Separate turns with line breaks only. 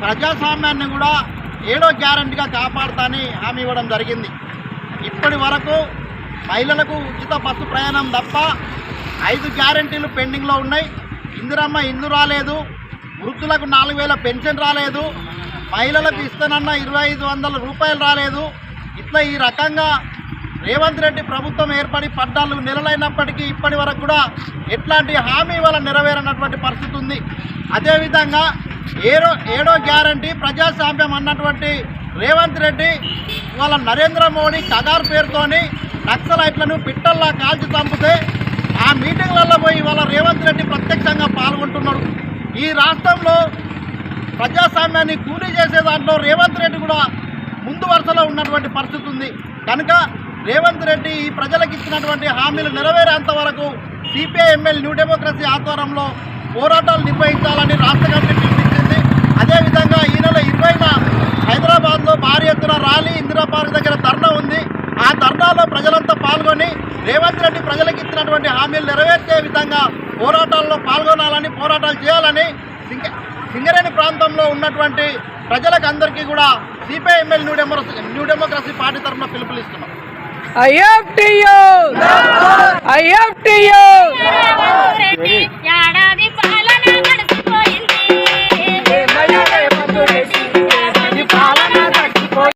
ప్రజాస్వామ్యాన్ని కూడా ఏడో గ్యారంటీగా కాపాడుతాని హామీ ఇవ్వడం జరిగింది. ఇప్పటి వరకు మహిళలకు ఉచిత బస్సు ప్రయాణం తప్ప ఐదు గ్యారంటీలు పెండింగ్లో ఉన్నాయి. ఇందిరమ్మ ఇందు రాలేదు. వృద్ధులకు నాలుగు వేల పెన్షన్ రాలేదు. మహిళలకు ఇస్తానన్న ఇరవై ఐదు వందల రూపాయలు రాలేదు. ఇట్లా ఈ రకంగా రేవంత్ రెడ్డి ప్రభుత్వం ఏర్పడి పద్నాలుగు నెలలైనప్పటికీ ఇప్పటి వరకు కూడా ఎట్లాంటి హామీ వల్ల నెరవేరనటువంటి పరిస్థితి ఉంది. అదేవిధంగా ఏడో ఏడో గ్యారంటీ ప్రజాస్వామ్యం అన్నటువంటి రేవంత్ రెడ్డి వాళ్ళ నరేంద్ర మోడీ కగార్ పేరుతోని నక్సలైట్లను పిట్టల్లా కాల్చి చంపితే ఆ మీటింగ్లలో పోయి వాళ్ళ రేవంత్ రెడ్డి ప్రత్యక్షంగా పాల్గొంటున్నాడు. ఈ రాష్ట్రంలో ప్రజాస్వామ్యాన్ని కూలీ చేసే దాంట్లో రేవంత్ రెడ్డి కూడా ముందు వరుసలో ఉన్నటువంటి పరిస్థితి ఉంది. కనుక రేవంత్ రెడ్డి ఈ ప్రజలకు ఇచ్చినటువంటి హామీలు నెరవేరేంత వరకు సిపిఐ ఎమ్మెల్యే న్యూ డెమోక్రసీ ఆధ్వర్యంలో పోరాటాలు నిర్వహించాలని పార్క్ దగ్గర ధర్నా ఉంది. ఆ ధర్నాలో ప్రజలంతా పాల్గొని రేవంత్ రెడ్డి ప్రజలకు ఇచ్చినటువంటి హామీలు నెరవేర్చే విధంగా పోరాటాల్లో పాల్గొనాలని పోరాటాలు చేయాలని సింగ సింగరేణి ప్రాంతంలో ఉన్నటువంటి ప్రజలకు అందరికీ కూడా CPIML new democracy new democracy party తరఫున పిలుపునిస్తున్నాం.
ఐఎఫ్టియు! ఐఎఫ్టియు!